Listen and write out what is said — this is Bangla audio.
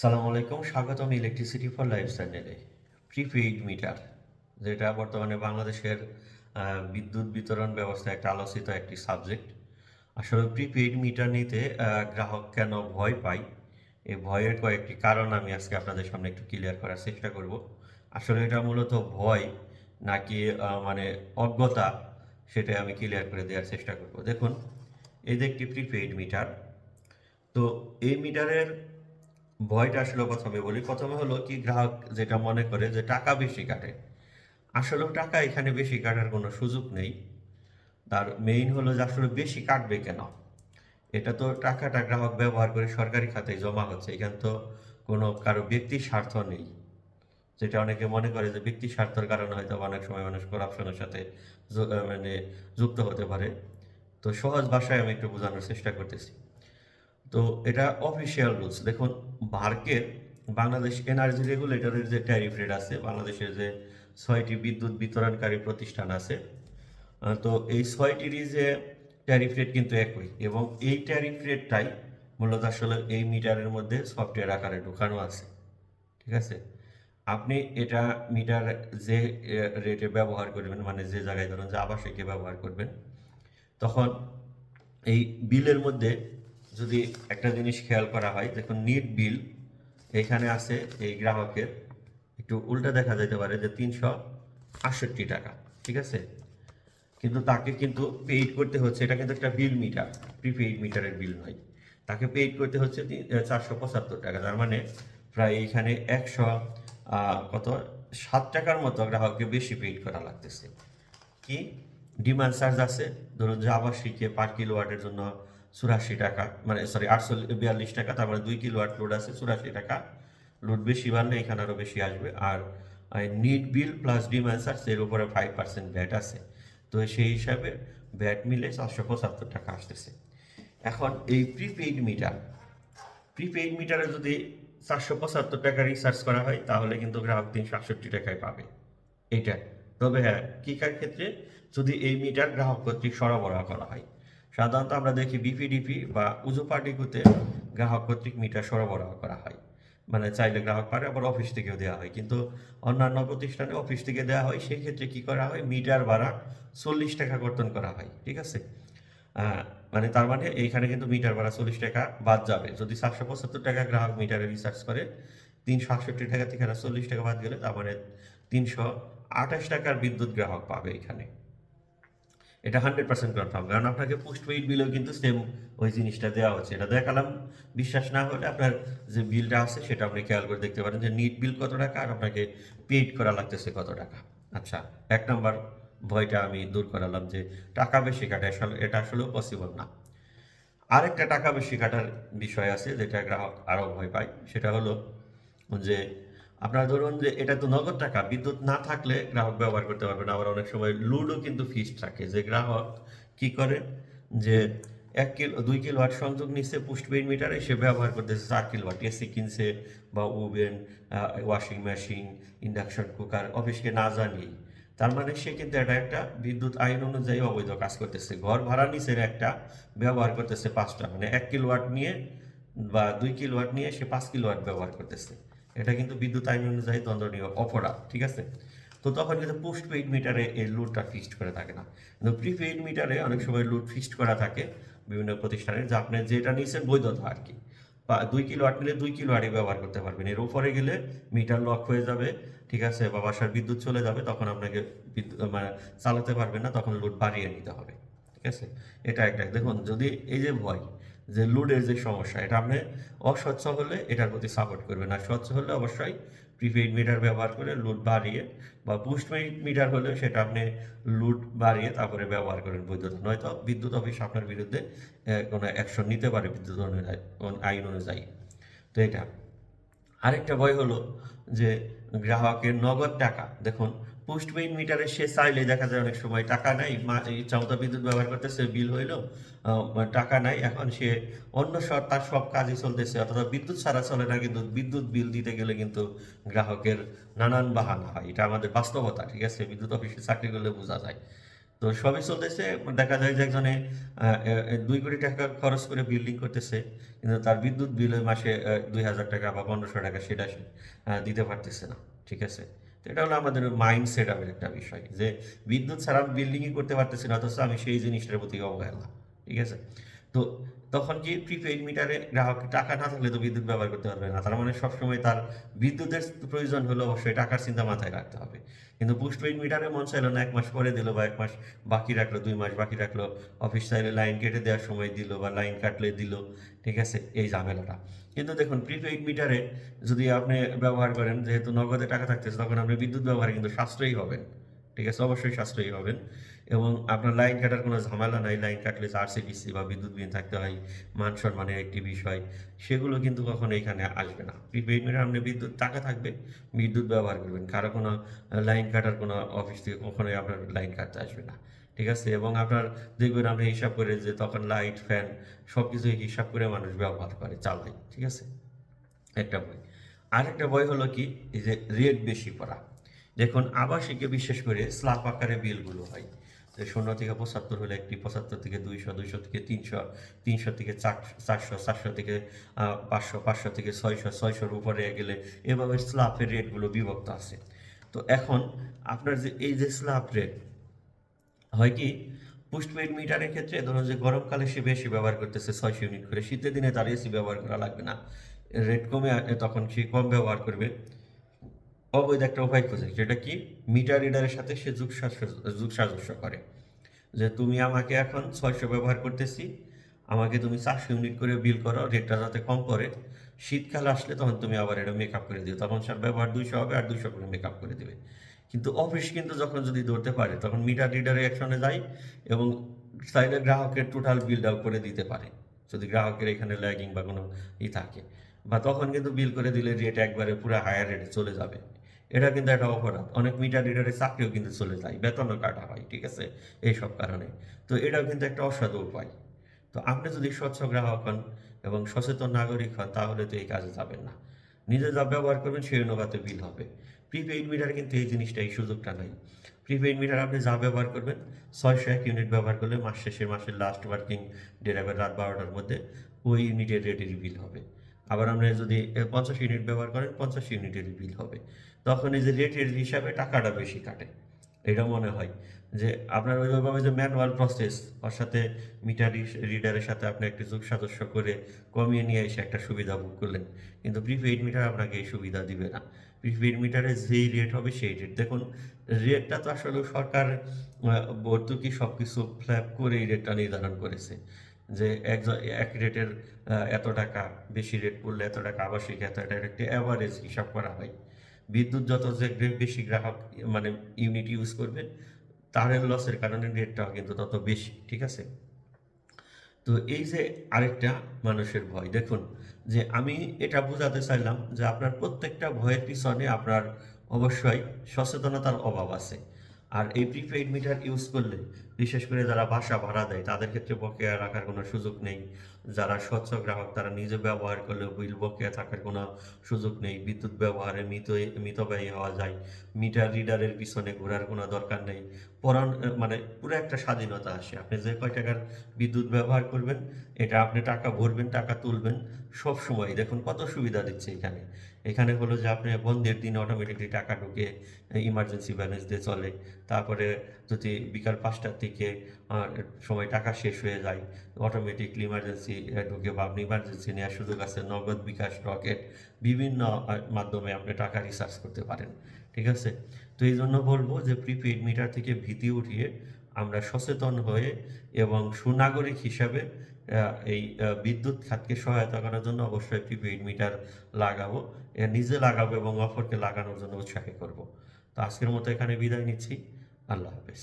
সালাম আলাইকুম, স্বাগতম ইলেকট্রিসিটি ফর লাইফ চ্যানেলে প্রিপেইড মিটার যেটা বর্তমানে বাংলাদেশের বিদ্যুৎ বিতরণ ব্যবস্থা একটা আলোচিত একটি সাবজেক্ট আসলে প্রিপেইড মিটার নিতে গ্রাহক কেন ভয় পায়? এই ভয়ের কয়েকটি কারণ আমি আজকে আপনাদের সামনে একটু ক্লিয়ার করার চেষ্টা করব। আসলে এটা মূলত ভয় নাকি মানে অজ্ঞতা সেটা আমি ক্লিয়ার করে দেওয়ার চেষ্টা করব। দেখুন, এই যে একটি প্রিপেইড মিটার তো এই মিটারের ভয়টা আসলে প্রথমে বলি। প্রথমে হলো কি, গ্রাহক যেটা মনে করে যে টাকা বেশি কাটে। আসলেও টাকা এখানে বেশি কাটার কোনো সুযোগ নেই। তার মেইন হলো যে আসলে বেশি কাটবে কেন? এটা তো টাকাটা গ্রাহক ব্যবহার করে সরকারি খাতে জমা হচ্ছে। এখানে তো কোনো কারও ব্যক্তির স্বার্থ নেই। যেটা অনেকে মনে করে যে ব্যক্তি স্বার্থের কারণে হয়তো অনেক সময় মানুষ করাপশনের সাথে মানে যুক্ত হতে পারে। তো সহজ ভাষায় আমি একটু বোঝানোর চেষ্টা করতেছি। তো এটা অফিসিয়াল রুলস দেখুন ভার্কের বাংলাদেশ এনার্জি রেগুলেটরের যে ট্যারিফ রেট আছে, বাংলাদেশের যে ছয়টি বিদ্যুৎ বিতরণকারী প্রতিষ্ঠান আছে তো এই ছয়টিরই যে ট্যারিফ রেট কিন্তু একই এবং এই ট্যারিফ রেটটাই মূলত আসলে এই মিটারের মধ্যে সফটওয়্যার আকারে ঢোকানো আছে। ঠিক আছে? আপনি এটা মিটার যে রেটে ব্যবহার করবেন মানে যে জায়গায় ধরুন যে আবাসিকে ব্যবহার করবেন, তখন এই বিলের মধ্যে যদি একটা জিনিস খেয়াল করা হয়, দেখুন নিট বিল এখানে আছে এই গ্রাহকের। একটু উল্টা দেখা যেতে পারে যে তিনশো আটষট্টি টাকা, ঠিক আছে? কিন্তু তাকে কিন্তু পেইড করতে হচ্ছে, এটা কিন্তু একটা বিল মিটার প্রিপেইড মিটারের বিল নয়। তাকে পেইড করতে হচ্ছে চারশো পঁচাত্তর টাকা, তার মানে প্রায় এখানে একশো কত? সাত টাকার মতো গ্রাহককে বেশি পেইড করা লাগতেছে। কি? ডিমান্ড চার্জ আছে। ধরুন যে আবাসিকে পার কিলোওয়াটের জন্য চুরাশি টাকা মানে সরি আটশো বিয়াল্লিশ টাকা, তার মানে দুই কিলোওয়াট লোড আছে, চুরাশি টাকা লোড বেশি বাড়লে এখানে আরও বেশি আসবে। আর net bill plus demand charge এর উপরে ফাইভ পার্সেন্ট ভ্যাট আছে। তো সেই হিসাবে ভ্যাট মিলে চারশো পঁচাত্তর টাকা আসতেছে। এখন এই প্রিপেইড মিটার প্রিপেইড মিটারে যদি চারশো পঁচাত্তর টাকা রিচার্জ করা হয়, তাহলে কিন্তু গ্রাহক তিনশো আটষট্টি টাকায় পাবে। এটা, তবে হ্যাঁ কি কার ক্ষেত্রে যদি এই মিটার গ্রাহক কর্তৃক সরবরাহ করা হয় সাধারণত আমরা দেখি বিপিডিপি বা উজু পার্টিকুতে গ্রাহক কর্তৃক মিটার সরবরাহ করা হয়। মানে চাইলে গ্রাহক পারে, আবার অফিস থেকেও দেওয়া হয়। কিন্তু অন্যান্য প্রতিষ্ঠানে অফিস থেকে দেওয়া হয়, সেই ক্ষেত্রে কি করা হয়? মিটার ভাড়া চল্লিশ টাকা কর্তন করা হয়, ঠিক আছে? মানে তার মানে এইখানে কিন্তু মিটার ভাড়া চল্লিশ টাকা বাদ যাবে। যদি সাতশো পঁচাত্তর টাকা গ্রাহক মিটারে রিচার্জ করে, তিনশো আটষট্টি টাকা থেকে চল্লিশ টাকা বাদ গেলে তার মানে তিনশো আঠাশ টাকার বিদ্যুৎ গ্রাহক পাবে এখানে। এটা হান্ড্রেড পার্সেন্ট কনফার্ম কারণ আপনাকে পোস্ট পেইড বিলেও কিন্তু সেম ওই জিনিসটা দেওয়া হচ্ছে। এটা দেখালাম, বিশ্বাস না হলে আপনার যে বিলটা আছে সেটা আপনি খেয়াল করে দেখতে পারেন যে নিট বিল কত টাকা আর আপনাকে পেইড করা লাগতেছে কত টাকা। আচ্ছা এক নম্বর ভয়টা আমি দূর করালাম যে টাকা বেশি কাটে আসলে, এটা আসলেও পসিবল না। আরেকটা টাকা বেশি কাটার বিষয় আছে যেটা গ্রাহক আরও ভয় পায়, সেটা হলো যে আপনার ধরুন যে এটা তো নগদ টাকা, বিদ্যুৎ না থাকলে গ্রাহক ব্যবহার করতে পারবে না। আবার অনেক সময় লুডও কিন্তু ফিক্সড থাকে। যে গ্রাহক কি করে? যে এক কিলো, দুই কিলো ওয়াট সংযোগ নিচ্ছে পোস্টপেইড মিটারে, সে ব্যবহার করতেছে চার কিলো ওয়াট এসি কিনছে বা oven washing machine induction cooker অফিসকে না জানিয়ে তার মানে সে কিন্তু এটা একটা বিদ্যুৎ আইন অনুযায়ী অবৈধ কাজ করতেছে। ঘর ভাড়া নিচে একটা, ব্যবহার করতেছে পাঁচটা। মানে এক কিলো ওয়াট নিয়ে বা দুই কিলো ওয়াট নিয়ে সে পাঁচ কিলো ওয়াট ব্যবহার করতেছে। এটা কিন্তু বিদ্যুৎ আইন অনুযায়ী দণ্ডনীয় অপরাধ, ঠিক আছে? তো তখন কিন্তু পোস্ট পেইড মিটারে এই লোডটা ফিক্সড করে থাকে না। কিন্তু প্রিপেইড মিটারে অনেক সময় লোড ফিক্সড করা থাকে বিভিন্ন প্রতিষ্ঠানের, যা আপনি যেটা নিয়েছেন বৈধতা আর কি। বা দুই কিলো আট নিলে দুই কিলো আটই ব্যবহার করতে পারবেন। এর উপরে গেলে মিটার লক হয়ে যাবে, ঠিক আছে? বা বাসার বিদ্যুৎ চলে যাবে, তখন আপনাকে বিদ্যুৎ মানে চালাতে পারবেন না, তখন লোড বাড়িয়ে নিতে হবে, ঠিক আছে? এটা একটা। দেখুন, যদি এই যে ভয় যে লোডের যে সমস্যা, এটা আপনি অস্বচ্ছ হলে এটার প্রতি সাপোর্ট করবেন। আর স্বচ্ছ হলে অবশ্যই প্রিপেইড মিটার ব্যবহার করে লোড বাড়িয়ে বা পোস্টপেইড মিটার হলেও সেটা আপনি লোড বাড়িয়ে তারপরে ব্যবহার করেন বৈধতা নয়তো বিদ্যুৎ অফিস আপনার বিরুদ্ধে কোনো অ্যাকশন নিতে পারে বিদ্যুৎ আইন অনুযায়ী। তো এটা। আরেকটা ভয় হলো যে গ্রাহকের নগদ টাকা, দেখুন পোস্টপেইড মিটারে সে চাইলে দেখা যায় অনেক সময় টাকা নাই চামতা বিদ্যুৎ ব্যবহার করতেছে, বিল হইল টাকা নাই, এখন সে অন্য তার সব কাজই চলতেছে অর্থাৎ বিদ্যুৎ ছাড়া চলে না, কিন্তু বিদ্যুৎ বিল দিতে গেলে কিন্তু গ্রাহকের নানান বাহানা হয়। এটা আমাদের বাস্তবতা, ঠিক আছে? বিদ্যুৎ অফিসে চাকরি করলে বোঝা যায়। তো সবই চলতেছে, দেখা যায় যে একজনে দুই কোটি টাকা খরচ করে বিল্ডিং করতেছে, কিন্তু তার বিদ্যুৎ বিল মাসে দুই হাজার টাকা বা পনেরোশো টাকা সেটা দিতে পারতেছে না, ঠিক আছে? এটা হলো আমাদের মাইন্ড সেট আপের একটা বিষয় যে বিদ্যুৎ ছাড়া বিল্ডিংই করতে পারতেছি না, অথচ আমি সেই জিনিসটার প্রতি অবহেলা, ঠিক আছে? তো তখন কি প্রিপেইড মিটারে গ্রাহক টাকা না থাকলে তো বিদ্যুৎ ব্যবহার করতে পারবে না। তার মানে সবসময় তার বিদ্যুতের প্রয়োজন হলে অবশ্যই টাকার চিন্তা মাথায় রাখতে হবে। কিন্তু পোস্টপেইড মিটারে মন চাইলো না, এক মাস পরে দিল বা এক মাস বাকি রাখল, দুই মাস বাকি রাখল অফিস চাইলে লাইন কেটে দেওয়ার সময় দিল বা লাইন কাটলে দিল, ঠিক আছে? এই ঝামেলাটা। কিন্তু দেখুন প্রিপেইড মিটারে যদি আপনি ব্যবহার করেন, যেহেতু নগদে টাকা থাকতেছে, তখন আপনি বিদ্যুৎ ব্যবহারে কিন্তু সাশ্রয়ী হবেন। ঠিক আছে, অবশ্যই সাশ্রয়ী হবেন এবং আপনার লাইন কাটার কোনো ঝামেলা নাই, লাইন কাটলে আরসিটিসি বা বিদ্যুৎ বিল থাকতে হয়, মান সম্মানের একটি বিষয়, সেগুলো কিন্তু কখনো এখানে আসবে না। প্রিপেইড মিটার আপনি বিদ্যুৎ, টাকা থাকবে, বিদ্যুৎ ব্যবহার করবেন, কারও কোনো লাইন কাটার কোনো অফিস থেকে কখনোই আপনার লাইন কাটতে আসবে না, ঠিক আছে? এবং আপনার দেখবেন আপনি হিসাব করে যে তখন লাইট, ফ্যান সব কিছুই হিসাব করে মানুষ ব্যবহার করে চালায় ঠিক আছে? একটা বই। আরেকটা বই হলো কি? যে রেট বেশি করা দেখুন, আবাসিকে বিশেষ করে স্ল্যাব আকারে বিলগুলো হয়। শূন্য থেকে পঁচাত্তর হলে একটি পঁচাত্তর থেকে দুইশো দুইশো থেকে তিনশো তিনশো থেকে চার- চারশো চারশো থেকে পাঁচশো পাঁচশো থেকে ছয়শো, ছয়শোর উপরে গেলে এভাবে স্ল্যাবের রেটগুলো বিভক্ত আছে। তো এখন আপনার যে, এই যে স্ল্যাব রেট, হয় কি পোস্টপেড মিটারের ক্ষেত্রে ধরুন যে গরমকালে সে বেশি ব্যবহার করতেছে ছয়শো ইউনিট করে, শীতের দিনে তার এসি ব্যবহার করা লাগবে না। রেট কমে তখন সে কম ব্যবহার করবে। অবৈধ একটা উপায় খোঁজে যেটা কি? মিটার রিডারের সাথে সে যুগ যুগ সাজস্য করে। যে তুমি আমাকে এখন ছয়শো ব্যবহার করতেছি, আমাকে তুমি চারশো ইউনিট করে বিল করো রেটটা যাতে কম করে, শীতকাল আসলে তখন তুমি আবার এটা মেকআপ করে দিও। তখন সার ব্যবহার দুইশো হবে আর দুইশো করে মেকআপ করে দিবে। কিন্তু অফিস কিন্তু যখন যদি ধরতে পারে, তখন মিটার রিডারে অ্যাকশনে যায় এবং চাইলে গ্রাহকের টোটাল বিল ডাউন করে দিতে পারে। যদি গ্রাহকের এখানে ল্যাগিং বা কোনো ই থাকে। বা তখন কিন্তু বিল করে দিলে রেট একবারে পুরো হায়ার রেটে চলে যাবে। এটা কিন্তু একটা অপরাধ। অনেক মিটার রিডারের চাকরিও কিন্তু চলে যায়, বেতনও কাটা হয়, ঠিক আছে? এইসব কারণে। তো এটাও কিন্তু একটা অসাধু উপায়। তো আপনি যদি স্বচ্ছ গ্রাহক হন এবং সচেতন নাগরিক হন, তাহলে তো এই কাজে যাবেন না। নিজে যা ব্যবহার করবেন, সেই অনুপাতে বিল হবে। প্রিপেইড মিটার কিন্তু এই জিনিসটা, এই সুযোগটা নাই। প্রিপেইড মিটার আপনি যা ব্যবহার করবেন, ছয়শো এক ইউনিট ব্যবহার করলে মাস শেষে, মাসের লাস্ট ওয়ার্কিং ডেট রাত বারোটার মধ্যে ওই ইউনিটের রেটেরই বিল হবে। আবার আপনি যদি পঞ্চাশ ইউনিট ব্যবহার করেন পঞ্চাশ ইউনিটেরই বিল হবে। তখন এই যে রেটের হিসাবে টাকাটা বেশি কাটে। এটা মনে হয় যে আপনার ওইভাবে যে ম্যানুয়াল প্রসেস ওর সাথে মিটার রিডারের সাথে আপনি একটি যুগ সদস্য করে কমিয়ে নিয়ে এসে একটা সুবিধা বুক করলেন। কিন্তু প্রিপেইড মিটার আপনাকে এই সুবিধা দিবে না। প্রিপেইড মিটারে যেই রেট হবে সেই রেট দেখুন রেটটা তো আসলে সরকার ভর্তুকি সব কিছু ফ্ল্যাপ করে এই রেটটা নির্ধারণ করেছে। যে এক এক রেটের এত টাকা, বেশি রেট পড়লে এত টাকা আবাসিক, এত টাকা একটি অ্যাভারেজ হিসাব করা হয়। বিদ্যুৎ যত যে বেশি গ্রাহক মানে ইউনিট ইউজ করবে, তার লসের কারণে রেটটাও কিন্তু তত বেশি, ঠিক আছে? তো এই যে আরেকটা মানুষের ভয়, দেখুন, যে আমি এটা বোঝাতে চাইলাম যে আপনার প্রত্যেকটা ভয়ের পিছনে আপনার অবশ্যই সচেতনতার অভাব আছে। আর এই প্রিপেইড মিটার ইউজ করলে, বিশেষ করে যারা বাসা ভাড়া দেয়, তাদের ক্ষেত্রে বকেয়া রাখার কোনো সুযোগ নেই। যারা স্বচ্ছ গ্রাহক, তারা নিজে ব্যবহার করলে বিল বকেয়া থাকার কোনো সুযোগ নেই। বিদ্যুৎ ব্যবহারে মিত, মিতব্যয়ী হওয়া যায়। মিটার রিডারের পিছনে ঘোরার কোনো দরকার নেই। পরান মানে পুরো একটা স্বাধীনতা আসে। আপনি যে কয় টাকার বিদ্যুৎ ব্যবহার করবেন, এটা আপনি টাকা ভরবেন, টাকা তুলবেন সব সময় দেখুন কত সুবিধা দিচ্ছে এখানে। এখানে হলো যে আপনি বন্ধের দিন অটোমেটিকলি টাকা ঢুকে ইমার্জেন্সি ব্যালেন্স দিয়ে চলে। তারপরে যদি বিকাল পাঁচটার আহ, সময় টাকা শেষ হয়ে যায় অটোমেটিকলি ইমার্জেন্সি ঢুকে বা আপনি ইমার্জেন্সি নেওয়ার সুযোগ আছে নগদ বিকাশ রকেট বিভিন্ন মাধ্যমে আপনি টাকা রিসার্চ করতে পারেন। ঠিক আছে? তো এই জন্য বলব যে প্রিপেইড মিটার থেকে ভীতি উঠিয়ে আমরা সচেতন হয়ে এবং সুনাগরিক হিসাবে এই বিদ্যুৎ খাতকে সহায়তা করার জন্য অবশ্যই প্রিপেইড মিটার লাগাবো। নিজে লাগাবো এবং অফরকে লাগানোর জন্য উৎসাহী করব। তো আজকের মতো এখানে বিদায় নিচ্ছি। আল্লাহ হাফেজ।